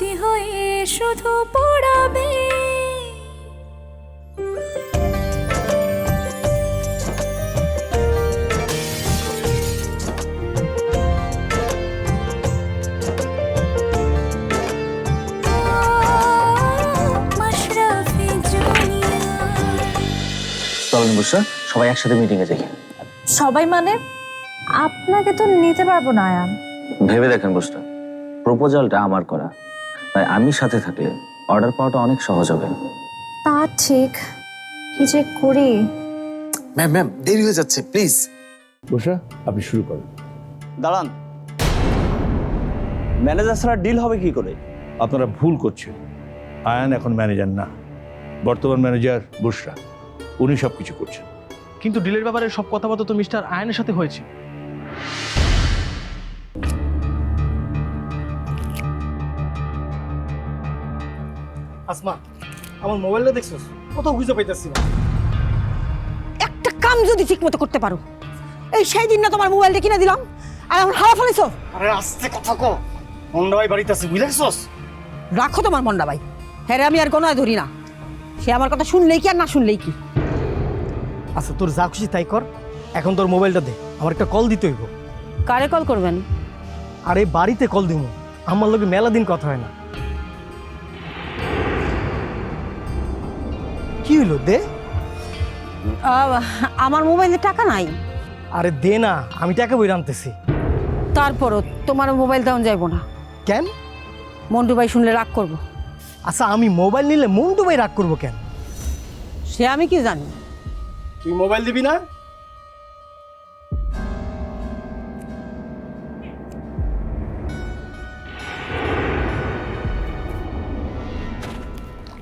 স্মৃতি হয়ে শুধু পড়াবে। চলেন বুসরা সবাই একসাথে মিটিংয়ে যাই। সবাই মানে? আপনাকে তো নিতে পারব না আয়ান। ভেবে দেখেন বুসরা প্রপোজালটা আমার করা। তাই আমি সাথে থাকলে অর্ডার পাওয়াটা অনেক সহজ হবে। তা ঠিক। কি যে করি? ম্যাম ম্যাম দেরি হয়ে যাচ্ছে প্লিজ বসা আপনি শুরু করেন। দাঁড়ান। ম্যানেজার ছাড়া ডিল হবে কি করে? আপনারা ভুল করছেন। আয়ান এখন ম্যানেজার না। বর্তমান ম্যানেজার বুসরা। উনি সব কিছু করছেন। কিন্তু ডিলের ব্যাপারে সব কথাবার্তা তো মিস্টার আয়নের সাথে হয়েছে। আসমা আমার মোবাইলটা দেখছিস? কোথাও খুঁজে পাইতেছি না। একটা কাম যদি ঠিক মতো করতে পারো এই সেই দিন না তোমার মোবাইলটা কিনে দিলাম আর আমার হাওয়া ফেলেছো। আরে আস্তে কথা কো মন্ডা ভাই বাড়িতে আছে বুঝলেছস রাখো তোমার মন্ডা ভাই হ্যাঁ রে, আমি আর গণায় ধরি না। সে আমার কথা শুনলেই কি আর না শুনলেই কি? আচ্ছা তোর যা খুশি তাই কর। এখন তোর মোবাইলটা দে আমার একটা কল দিতে হইব। কারে কল করবেন? আরে বাড়িতে কল দিব আমার লোকে মেলা দিন কথা হয় না। কি হইল? দে। আমার মোবাইলে টাকা নাই। আরে দে না আমি টাকা বই আনতেছি। তারপরও তোমার মোবাইল দেওয়া যাইব না। কেন? মন্টু ভাই শুনলে রাগ করব। আচ্ছা আমি মোবাইল নিলে মন্টু ভাই রাগ করব কেন? সে আমি কি জানি? তুই মোবাইল দিবি না?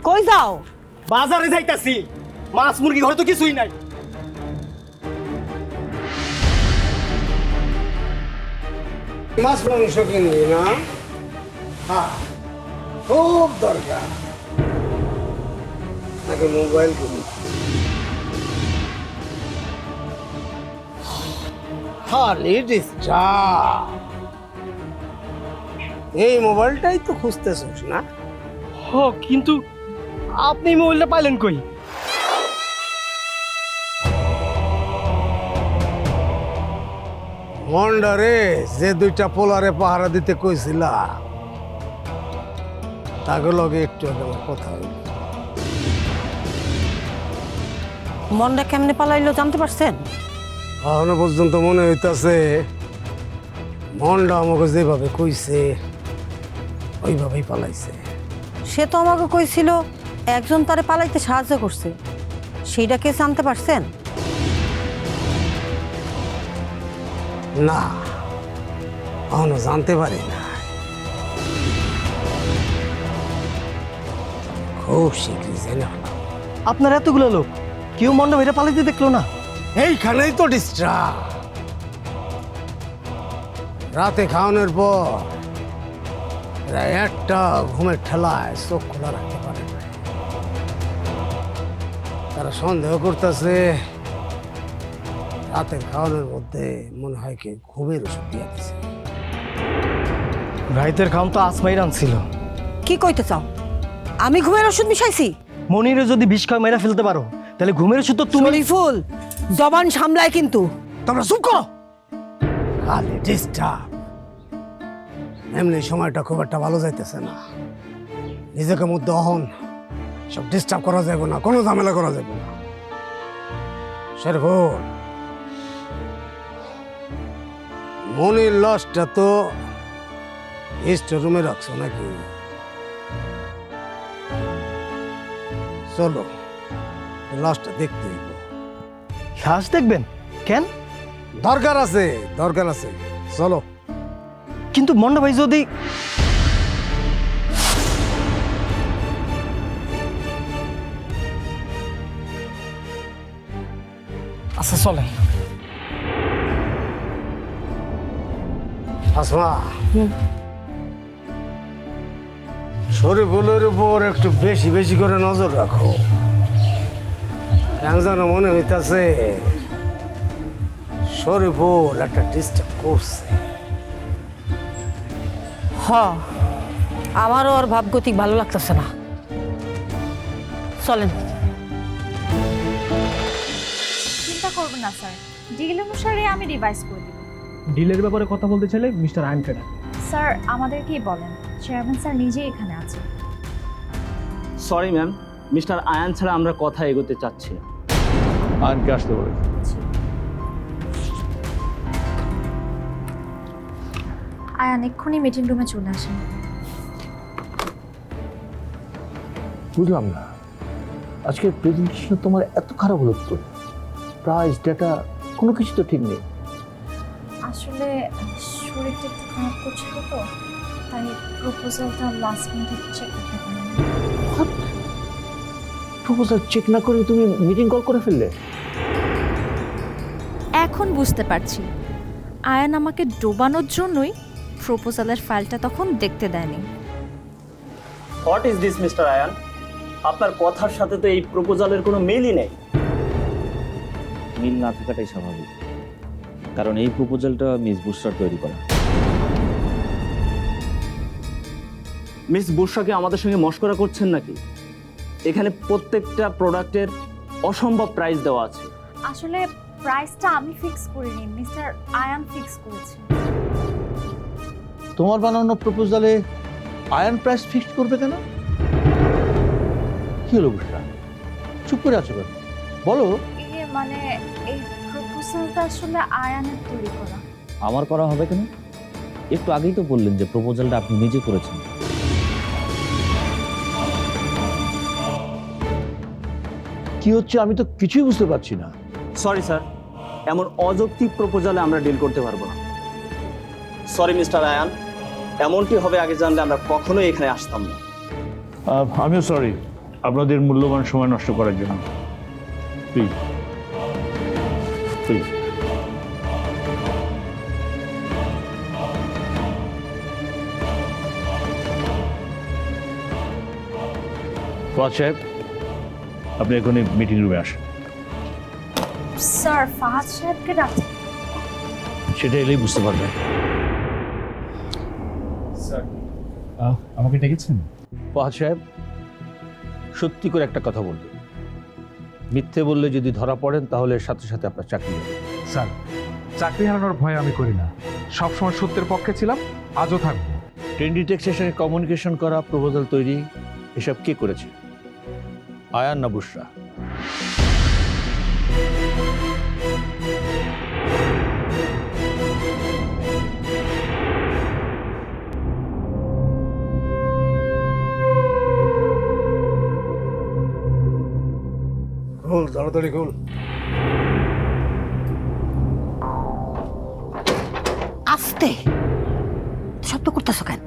কই যাও? বাজারে যাইতাছি। মাছ মুরগি ঘরে তো কিছুই নাই। মাছ মাংস কিনবি না? হ্যাঁ খুব দরকার। নাকি মোবাইল কিনবি? খালি ডিস্টার্ব এই মোবাইলটাই তো খুঁজতেছিস না? হ কিন্তু আপনি মোবাইলটা পাইলেন কই? মন্ডারে যে দুইটা পোলারে পাহারা দিতে কইছিলা। তাকে লগে একটু আমার কথা হইল। মনটা কেমনে পালাইলো জানতে পারছেন? এখনও পর্যন্ত মনে হইতাছে মনটা আমাকে যেভাবে কইছে ওইভাবেই পালাইছে। সে তো আমাকে কইছিল একজন তারে পালাইতে সাহায্য করছে। সেইটা কে জানতে পারছেন? না এখনও জানতে পারি না। খুব শীঘ্রই জেনে হলাম আপনার এতগুলো লোক কেউ মন্ডা ভাইটা পালাইতে দেখল না? এইখানেই তো ডিস্টার্ব রাতে খাওয়ানোর পর একটা ঘুমের ঠেলায় চোখ খোলা রাখতে পারে না তারা সন্দেহ করতেছে। রাতের খাওয়ানোর মধ্যে মনে হয় কি ঘুমের ওষুধ দিয়ে দিছে। রাইতের খাম তো আসমাই রানছিল কি কইতে চাও? আমি ঘুমের ওষুধ মিশাইছি? মনিরে যদি বিষ খাওয়া মেরা ফেলতে পারো তাহলে ঘুমের ওষুধ তো তুমি ফুল জবান সামলায় কিন্তু। তোমরা চুপ করো। খালি ডিস্টার্ব। এমনি সময়টা খুব একটা ভালো যাইতেছে না। নিজেকে মধ্যে অহন সব ডিস্টার্ব করা যাবে না কোনো ঝামেলা করা যাবে না। শেরফুল মনির লসটা তো স্টোর রুমে রাখছো নাকি? চলো লসটা দেখতে হইব। শ্বাস দেখবেন? কেন? দরকার আছে দরকার আছে। চলো। কিন্তু মন্ডা ভাই যদি আচ্ছা চলে আসমা। শরীফুলের উপর একটু বেশি বেশি করে নজর রাখো। কেন যেন মনে হইতাছে শরীফুল একটা ডিস্টার্ব করছে। হ আমারও আর ভাবগতিক ভালো লাগতেছে না। চলেন। না স্যার। ডিল অনুসারে আমি রিভাইজ করে দিব। ডিলের ব্যাপারে কথা বলতে চাইলে মিস্টার আয়নকে ডাক। স্যার আমাদেরকেই বলেন। চেয়ারম্যান স্যার নিজেই এখানে আছে সরি ম্যাম মিস্টার আয়ান ছাড়া আমরা কথা এগোতে চাচ্ছি না। আয়নকে আসতে বলে আয়ান এক্ষুনি মিটিং রুমে চলে আসেন। বুঝলাম না। আজকের প্রেজেন্টেশন তোমার এত খারাপ হলো তো প্রাইস ডেটা কোনো কিছু তো ঠিক নেই। আসলে শরীরটা একটু খারাপ করছিল তো তাই প্রপোজালটা লাস্ট মিনিটে চেক করতে পারিনি। প্রপোজাল চেক না করে তুমি মিটিং কল করে ফেললে? এখন বুঝতে পারছি। আয়ান আমাকে ডোবানোর জন্যই প্রপোজালের ফাইলটা তখন দেখতে দেয়নি। What is this mister Ayan আপনার কথার সাথে তো এই প্রপোজালের কোনো মিলই নেই। মিল না থাকাটাই স্বাভাবিক। কারণ এই প্রপোজালটা মিস বুস্টার তৈরি করা। মিস বুর্শাকে আমাদের সঙ্গে মস্করা করছেন নাকি? এখানে প্রত্যেকটা প্রোডাক্টের অসম্ভব প্রাইস দেওয়া আছে। আসলে প্রাইসটা আমি ফিক্স করিনি মিস্টার আয়ান ফিক্স করেছে। তোমার বানানো প্রপোজালে আয়ন প্রাইস ফিক্সড করবে কেন? কি হলো বুঝলা চুপ করে আছো কেন? বলো। মানে এই প্রপোজালটা আসলে আয়ানের তৈরি করা। আমার করা হবে কেন? একটু আগেই তো বললেন যে প্রপোজালটা আপনি নিজে করেছেন। কি হচ্ছে আমি তো কিছুই বুঝতে পারছি না। সরি স্যার এমন অযৌক্তিক প্রপোজালে আমরা ডিল করতে পারব না। সরি মিস্টার আয়ান এমনটি হবে আগে জানলে আমরা কখনোই এখানে আসতাম না। আহ, আমিও সরি আপনাদের মূল্যবান সময় নষ্ট করার জন্য। প্লিজ প্লিজ ফাজ সাহেব আপনি এখনই মিটিং রুমে আসেন। স্যার ফাহাদ সাহেবকে ডাকতে সেটা এলেই বুঝতে পারবেন আমাকে ডেকেছেন? ফাহাদ সাহেব সত্যি করে একটা কথা বলবেন মিথ্যে বললে যদি ধরা পড়েন তাহলে সাথে সাথে আপনার চাকরি যাবে স্যার চাকরি হারানোর ভয় আমি করি না। সবসময় সত্যের পক্ষে ছিলাম আজও থাকব। ট্রেন টেক্সের সঙ্গে কমিউনিকেশন করা প্রপোজাল তৈরি এসব কে করেছে? আয়ান না বুসরা। খোল তাড়াতাড়ি খোল আস্তে। শব্দ করতেছো কেন?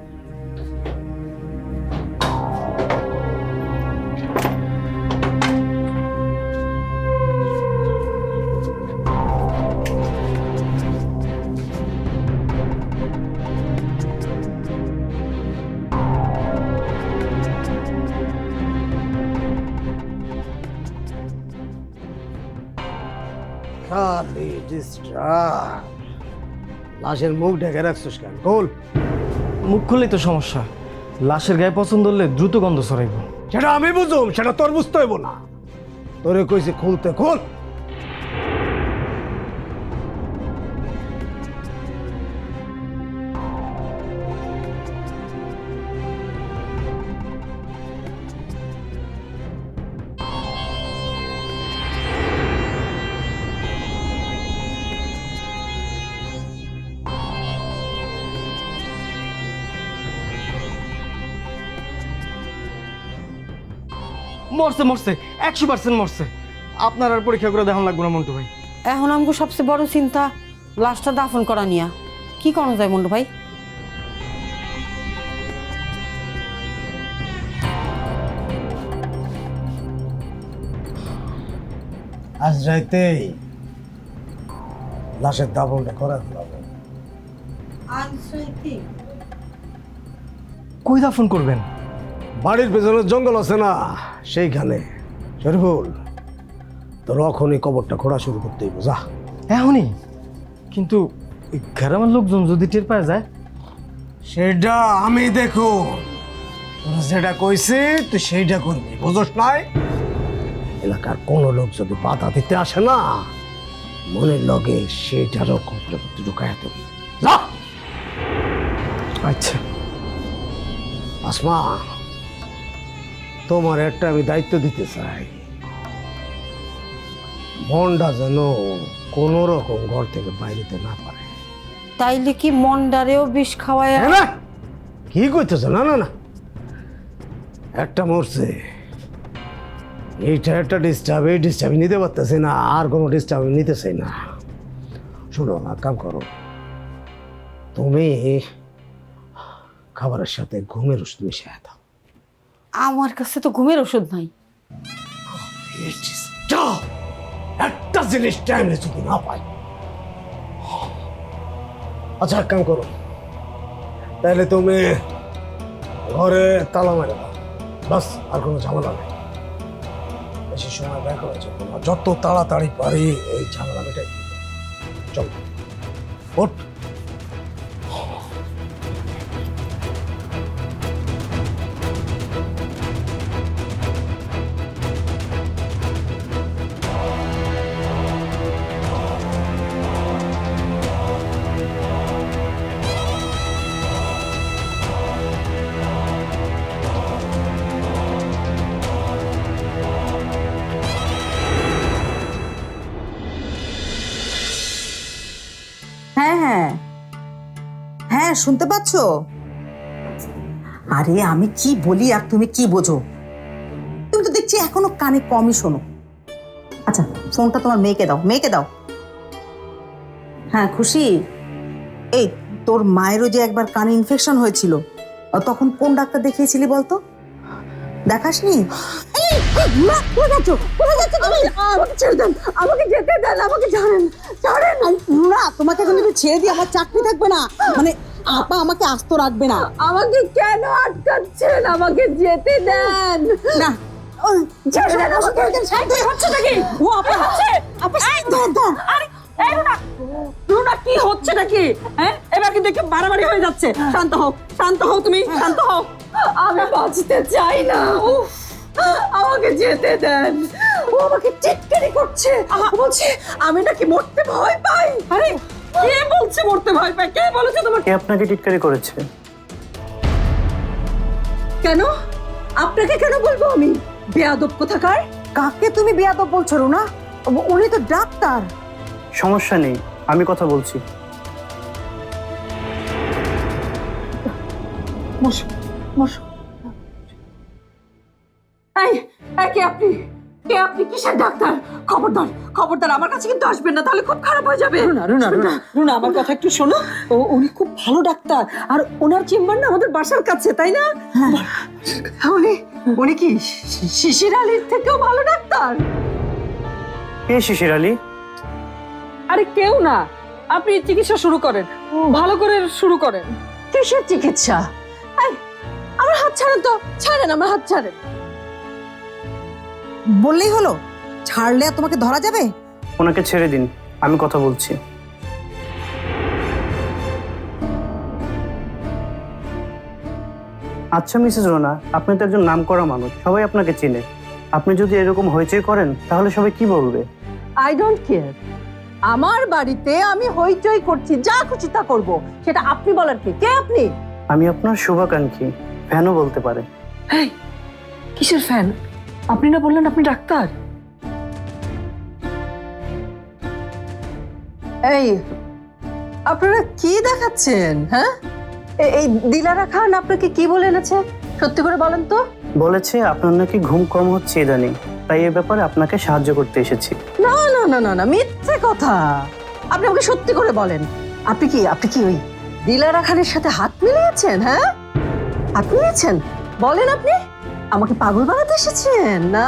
ডিস্টার্ব লাশের মুখ ঢেকে রাখছিস কেন? খোল। মুখ খুললেই তো সমস্যা। লাশের গায়ে পছন্দ হলে দ্রুত গন্ধ ছড়াইব। সেটা আমি বুঝুম সেটা তোর বুঝতে হইব না। তোরে কইছে খুলতে খোল। মরছে মরছে একশো পার্সেন্ট মরছে। আপনার আর পরীক্ষা করে দেখান লাগবে না মন্টু ভাই। এখন আমাকে সবচেয়ে বড় চিন্তা লাশটা দাফন করা নিয়া। কি করা যায় মন্টু ভাই? আজ রাইতেই লাশের দাবনটা করা দিলাম কই দাফন করবেন? বাড়ির পেছনে জঙ্গল আছে না সেইখানে। শরীফুল তোর এখনই কবরটা খোঁড়া শুরু করতে হইব যা। এখনই? কিন্তু এই গ্রামের লোকজন যদি টের পায় যায়? সেটা আমি দেখো। যেটা কইছি তুই সেইটা করবি বুঝোস নাই? এলাকার কোনো লোক যদি বাধা দিতে আসে না মনের লগে সেইটারও কষ্ট ঢুকায় দেবি। যা! আচ্ছা। আসমা তোমার একটা আমি দায়িত্ব দিতে চাই। মনটা যেন কোনো রকম ঘর থেকে বাইরেতে না পারে। তাইলে কি মন্ডারেও বিষ খাওয়ায়? হ্যাঁ না। কি কইতেছ? না না না। একটা মরছে। এইটা একটা ডিস্টার্ব এই ডিস্টার্ব নিতে পারতেছি না আর কোনো ডিস্টার্ব নিতে চাই না। শোনো না কাম করো। তুমি খাবারের সাথে ঘুমের ওষুধ মিশিয়ে দাও। আমার কাছে তো ঘুমের ওষুধ নাই। এই একটা জিনিস টাইমে যদি না পাই। আচ্ছা এক কাম করো। তাহলে তুমি ঘরে তালা মারে দাও। বাস, আর কোনো ঝামেলা নেই। বেশি সময় করা যাবে যত তাড়াতাড়ি পারি, এই ঝামেলা মেটাই চল ওঠ শুনতে পাচ্ছ? আরে আমি কি বলি আর তুমি কি বোঝো? তুমি তো দেখছি এখনও কানে কমই শোনো। আচ্ছা ফোনটা তোমার মেয়েকে দাও মেয়েকে দাও। হ্যাঁ খুশি? এই তোর মায়েরও যে একবার কানে ইনফেকশন হয়েছিল তখন কোন ডাক্তার দেখিয়েছিলি বলতো? দেখাসনি? আমাকে যেতে দেন আমাকে ছাড়েন ছাড়েন। না তোমাকে এখন ছেড়ে দিই আমার চাকরি থাকবে না। মানে আপা আমাকে আস্ত রাখবে না। আমাকে কেন আটকাচ্ছেন? আমাকে যেতে দেন। না। নাকি? কি হচ্ছে? হ্যাঁ? এবার কিন্তু একটু বাড়াবাড়ি হয়ে যাচ্ছে? শান্ত হও শান্ত হও তুমি শান্ত হও। আমি বাঁচতে চাই না। আমাকে যেতে দেন। ও আমাকে করছে। বলছে আমি নাকি মরতে ভয় পাই। আরে কে বলছে মরতে ভয় পাই কে বলেছে তোমাকে? কে আপনাকে টিটকারি করেছে? কেন? আপনাকে কেন বলব আমি? বেয়াদব কোথাকার? কাকে তুমি বেয়াদব বলছো রুনা? উনি তো ডাক্তার। সমস্যা নেই আমি কথা বলছি। বসো বসো। এই এই কে আপনি? কে আপনি কিসের ডাক্তার? খবরদার খবরদার আমার কাছে কিন্তু আসবেন না তাহলে খুব খারাপ হয়ে যাবে। রুনা রুনা রুনা রুনা আমার কথা একটু শোনো। ও উনি খুব ভালো ডাক্তার। আর ওনার চেম্বার না আমাদের বাসার কাছে তাই না? উনি উনি কি শি- শিশির আলীর থেকেও ভালো ডাক্তার? কে শিশির আলী? আরে কেউ না। আপনি চিকিৎসা শুরু করেন। ভালো করে শুরু করেন। কিসের চিকিৎসা? আমার হাত ছাড়েন তো। ছাড়েন আমার হাত ছাড়েন। বললেই হলো? ছাড়লে আর তোমাকে ধরা যাবে? ওনাকে ছেড়ে দিন আমি কথা বলছি। আচ্ছা মিসেস রোনা আপনি তো একজন নামকরা মানুষ সবাই আপনাকে চেনে। আপনি যদি এরকম হইচই করেন তাহলে সবাই কি বলবে? আই ডোন্ট কেয়ার আমার বাড়িতে আমি হইচই করছি যা খুশি তা করব। সেটা আপনি বলার কি? কে আপনি? আমি আপনার শুভাকাঙ্ক্ষী ফ্যানও বলতে পারে। কিসের ফ্যান? আপনি না বললেন আপনি ডাক্তার? এই আপনারা কি দেখাচ্ছেন হ্যাঁ? এ- এই দিলারা খান আপনাকে কি বলে এনেছে? সত্যি করে বলেন তো। বলেছে আপনার নাকি ঘুম কম হচ্ছে ইদানিং তাই এ ব্যাপারে আপনাকে সাহায্য করতে এসেছি। না না না না না মিথ্যে কথা। আপনি আমাকে সত্যি করে বলেন। আপনি কি আপনি কি ওই দিলারা খানের সাথে হাত মিলিয়েছেন হ্যাঁ? হাত মিলিয়েছেন? বলেন আপনি। আমাকে পাগল বানাতে এসেছেন না?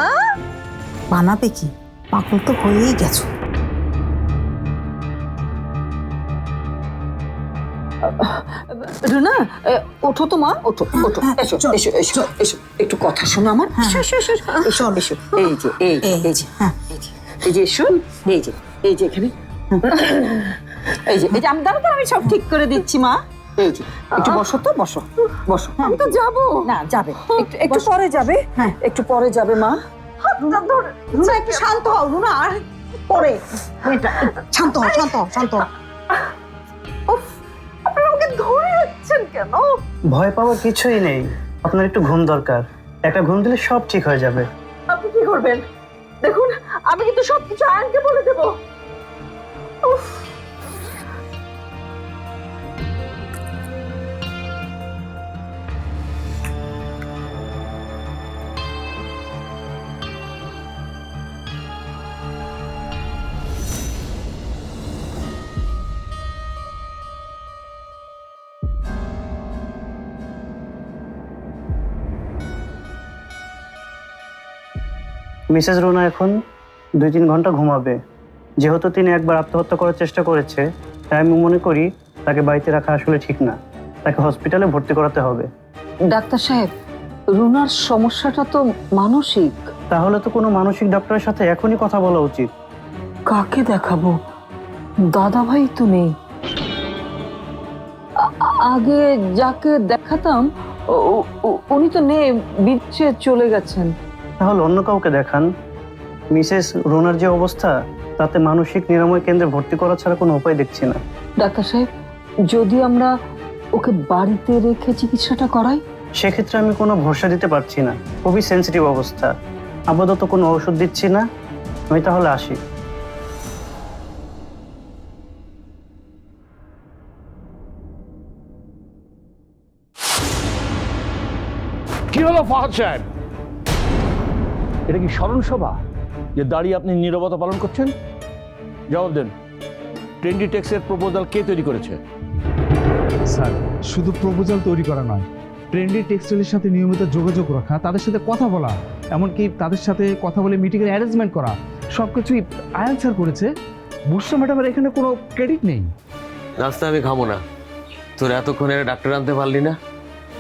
বানাবে কি? পাগল তো হয়েই গেছো। রুনা ওঠো তো মা ওঠো ওঠো। হ্যাঁ, এসো এসো এসো এসো। একটু কথা শোনো আমার। এসো এসো এসো এসো এসো। এই যে এই যে, এই যে হ্যাঁ। এই যে এই যে এসো এই যে এই যে এখানে। এই যে এই যে আমি দাঁড়া, আমি সব ঠিক করে দিচ্ছি মা। এই যে একটু বসো তো বসো। বসো হ্যাঁ। আমি তো যাব। না যাবে। একটু একটু পরে যাবে। হ্যাঁ। একটু পরে যাবে মা। রুনা একটু শান্ত হও রুনা আর পরে। শান্ত হও শান্ত হও শান্ত আপনারা আমাকে ধরে রাখছেন কেন? ভয় পাওয়ার কিছুই নেই। আপনার একটু ঘুম দরকার। একটা ঘুম দিলে সব ঠিক হয়ে যাবে। আপনি কি করবেন? দেখুন আমি কিন্তু সবকিছু আয়নকে বলে দেবো। উফ। মিসেস রোনা এখন দুই তিন ঘণ্টা ঘুমাবে। যেহেতু তিনি একবার আত্মহত্যা করার চেষ্টা করেছে তাই আমি মনে করি তাকে বাড়িতে রাখা আসলে ঠিক না। তাকে হসপিটালে ভর্তি করাতে হবে। ডাক্তার সাহেব রুনার সমস্যাটা তো মানসিক। তাহলে তো কোনো মানসিক ডক্টরের সাথে এখনই কথা বলা উচিত। কাকে দেখাবো? দাদা ভাই তো নেই। আগে যাকে দেখাতাম উনি তো নেই বিচ্ছে চলে গেছেন। তাহলে অন্য কাউকে দেখান। মিসেস রোনার যে অবস্থা তাতে মানসিক নিরাময় কেন্দ্রে ভর্তি করা ছাড়া কোনো উপায় দেখছি না। ডাক্তার সাহেব যদি আমরা ওকে বাড়িতে রেখে চিকিৎসাটা করাই? সেক্ষেত্রে আমি কোনো ভরসা দিতে পারছি না। খুবই সেন্সিটিভ অবস্থা। আপাতত কোনো ওষুধ দিচ্ছি না। আমি তাহলে আসি। কি হলো ফাহাদ সাহেব? এটা কি স্মরণ সভা? যে দাঁড়িয়ে আপনি নীরবতা পালন করছেন? জবাব দেন। ট্রেন্ডি টেক্সের প্রপোজাল কে তৈরি করেছে? স্যার শুধু প্রপোজাল তৈরি করা নয় ট্রেন্ডি টেক্সটাইলের সাথে নিয়মিত যোগাযোগ রাখা তাদের সাথে কথা বলা এমনকি তাদের সাথে কথা বলে মিটিংয়ের অ্যারেঞ্জমেন্ট করা সব কিছুই আয়ান স্যার করেছে। বুসরা ম্যাডামের এখানে কোনো ক্রেডিট নেই। নাস্তা আমি খাব না। তোর এতক্ষণে ডাক্তার আনতে পারলি না?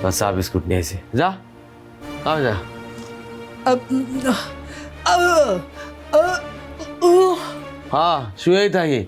বা চা বিস্কুট নিয়ে এসে যা যা। হ্যাঁ শুয়েই থাকি